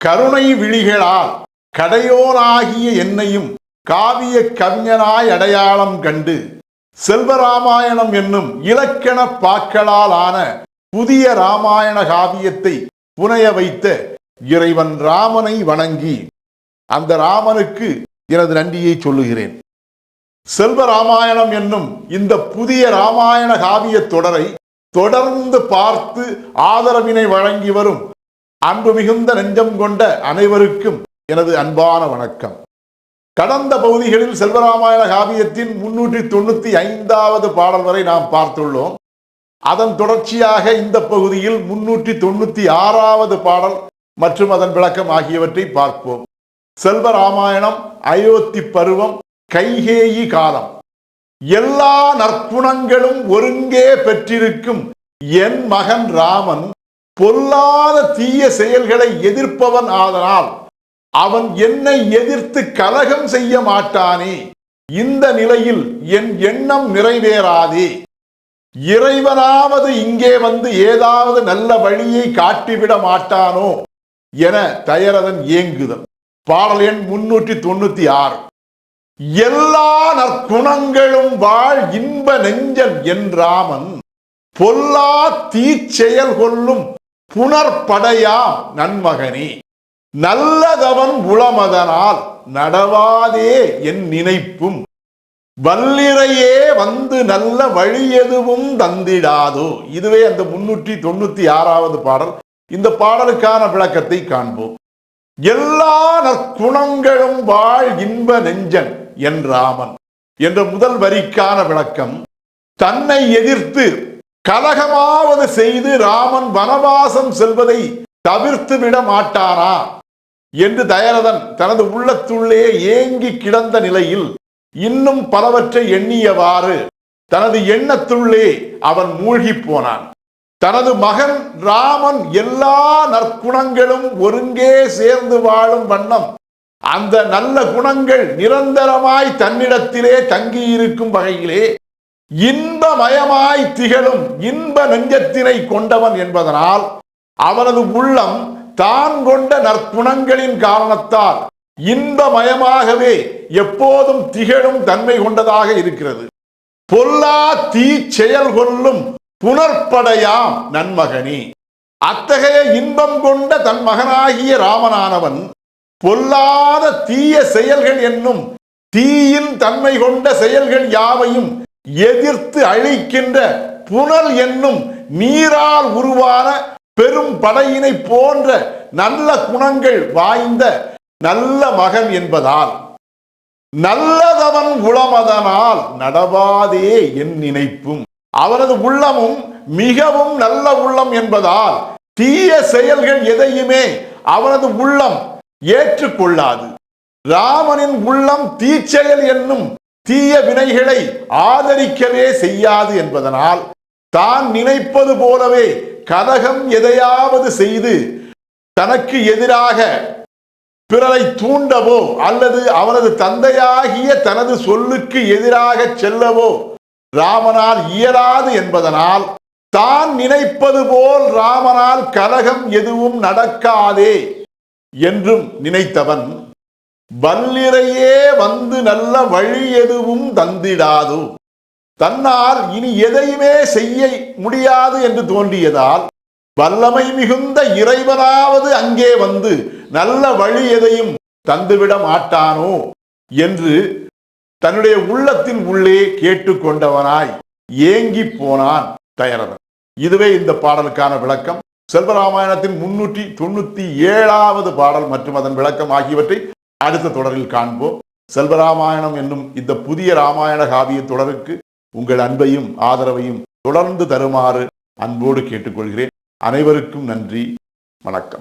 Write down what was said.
கருணை விழிகளால் கடையோனாகிய என்னையும் காவிய கவிஞனாய் அடையாளம் கண்டு செல்வராமாயணம் என்னும் இலக்கண பாக்களால் ஆன புதிய ராமாயண காவியத்தை புனைய வைத்த இறைவன் ராமனை வணங்கி அந்த ராமனுக்கு எனது நன்றியை சொல்லுகிறேன். செல்வ ராமாயணம் என்னும் இந்த புதிய ராமாயண காவிய தொடரை தொடர்ந்து பார்த்து ஆதரவினை வழங்கி வரும் அன்பு மிகுந்த நெஞ்சம் கொண்ட அனைவருக்கும் எனது அன்பான வணக்கம். கடந்த பகுதிகளில் செல்வராமாயண காவியத்தின் முன்னூற்றி தொண்ணூத்தி ஐந்தாவது பாடல் வரை நாம் பார்த்துள்ளோம். அதன் தொடர்ச்சியாக இந்த பகுதியில் முன்னூற்றி தொண்ணூத்தி ஆறாவது பாடல் மற்றும் அதன் விளக்கம் ஆகியவற்றை பார்ப்போம். செல்வராமாயணம் அயோத்தி பருவம் கைகேயி காலம். எல்லா நற்புணங்களும் ஒருங்கே பெற்றிருக்கும் என் மகன் ராமன் பொல்லாத தீய செயல்களை எதிர்ப்பவன் ஆதலால் அவன் என்னை எதிர்த்து கலகம் செய்ய மாட்டானே. இந்த நிலையில் என் எண்ணம் நிறைவேறாதே. இறைவனாவது இங்கே வந்து ஏதாவது நல்ல வழியை காட்டிவிட மாட்டானோ என தயரதன் ஏங்குதல். பாடல் எண் முன்னூற்றி தொண்ணூத்தி ஆறு. எல்லா நற்குணங்களும் வாழ் இன்ப நெஞ்சன் என்றாமன் பொல்லா தீச்செயல் கொள்ளும் புனர்படையாம் நன்மகனி. நல்லதவன் உளமதனால் நடவாதே என் நினைப்பும். வல்லிறையே வந்து நல்ல வழி எதுவும் தந்திடாதோ. இதுவே அந்த முன்னூற்றி தொண்ணூத்தி ஆறாவது பாடல். இந்த பாடலுக்கான விளக்கத்தை காண்போம். எல்லா நற்குணங்களும் வாழ் இன்ப நெஞ்சன் என் ராமன். என்ற முதல் வரிக்கான விளக்கம் தன்னை எதிர்த்து கலகமாவது செய்து ராமன் வனவாசம் செல்வதை தவிர்த்து விட மாட்டானா என்று தயரதன் தனது உள்ளத்துள்ளே ஏங்கி கிடந்த நிலையில் இன்னும் பலவற்றை எண்ணியவாறு தனது எண்ணத்துள்ளே அவன் மூழ்கி போனான். தனது மகன் ராமன் எல்லா நற்குணங்களும் ஒருங்கே சேர்ந்து வாழும் வண்ணம் அந்த நல்ல குணங்கள் நிரந்தரமாய் தன்னிடத்திலே தங்கியிருக்கும் வகையிலே இன்பமயமாய் திகழும் இன்ப நெஞ்சத்தினை கொண்டவன் என்பதனால் அவனது உள்ளம் தான் கொண்ட நற்குணங்களின் காரணத்தால் இன்பமயமாகவே எப்போதும் திகழும் தன்மை கொண்டதாக இருக்கிறது. பொல்லா தீ செயல் கொள்ளும் புனர்படையாம் நன்மகனே. அத்தகைய இன்பம் கொண்ட தன் மகனாகிய ராமனானவன் பொல்லாத தீய செயல்கள் என்னும் தீயின் தன்மை கொண்ட செயல்கள் யாவையும் எதிர்த்து அழிக்கின்ற புனல் என்னும் நீரால் உருவான பெரும் படையினை போன்ற நல்ல குணங்கள் வாய்ந்த நல்ல மகன் என்பதால் நல்லதவன் உளமதனால் நடவாதே என் நினைப்பும். அவரது உள்ளமும் மிகவும் நல்ல உள்ளம் என்பதால் தீய செயல்கள் எதையுமே அவனது உள்ளம் ஏற்றுக்கொள்ளாது. ராமனின் உள்ளம் தீச்செயல் என்னும் தீய வினைகளை ஆதரிக்கவே செய்யாது என்பதனால் தான் நினைப்பது போலவே கதகம் எதையாவது செய்து தனக்கு எதிராக பிறரை தூண்டவோ அல்லது அவனது தந்தையாகிய தனது சொல்லுக்கு எதிராக செல்லவோ ராமனால் இயலாது என்பதனால் தான் நினைப்பது போல் ராமனால் கலகம் எதுவும் நடக்காதே என்றும் நினைத்தவன் வல்லிறையே வந்து நல்ல வழி எதுவும் தந்திடாது. தன்னால் இனி எதையுமே செய்ய முடியாது என்று தோன்றியதால் வல்லமை மிகுந்த இறைவனாவது அங்கே வந்து நல்ல வழி எதையும் தந்துவிட மாட்டானோ என்று தன்னுடைய உள்ளத்தின் உள்ளே கேட்டுக்கொண்டவனாய் ஏங்கி போனான் தயரதன் இதுவே இந்த பாடலுக்கான விளக்கம். செல்வராமாயணத்தின் முன்னூற்றி தொண்ணூத்தி ஏழாவது பாடல் மற்றும் அதன் விளக்கம் ஆகியவற்றை அடுத்த தொடரில் காண்போம். செல்வராமாயணம் என்னும் இந்த புதிய ராமாயண காவிய தொடருக்கு உங்கள் அன்பையும் ஆதரவையும் தொடர்ந்து தருமாறு அன்போடு கேட்டுக்கொள்கிறேன். அனைவருக்கும் நன்றி. வணக்கம்.